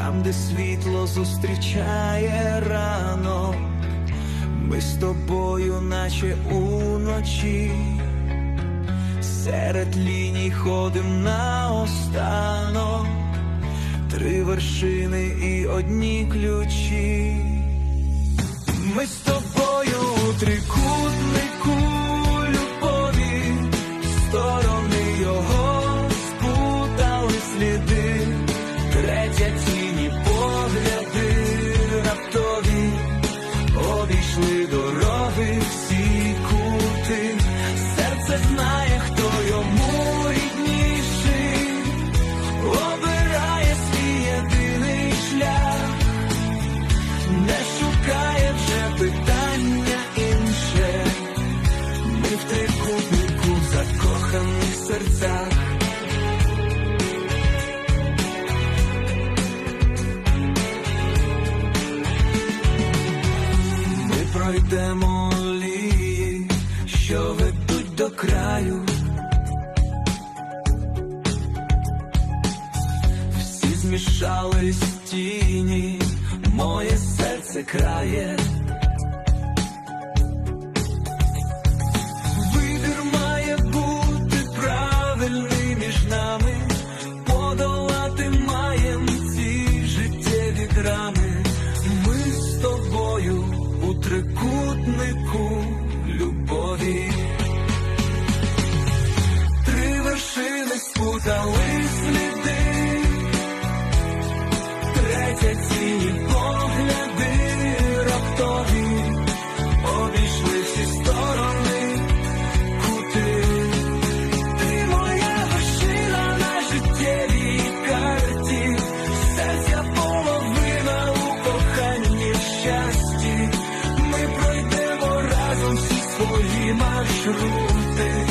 там, де світло зустрічає ранок, ми з тобою, наче уночі, серед ліній ходим наостанок, три вершини і одні ключі. Ми з тобою у трикутнику не шукає вже питання інше. Ми в трикутнику в закоханих серцях. Ми пройдемо лії, що ведуть до краю. Змішались тіні, моє серце крає. Вибір має бути правильний між нами, подолати маєм ці життєві драми. Ми з тобою у любові. Три вершини спутали свої маршрути.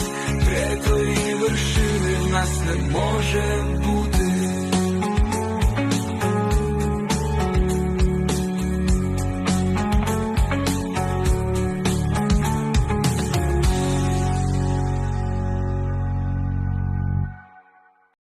Третої вершини в нас не може бути.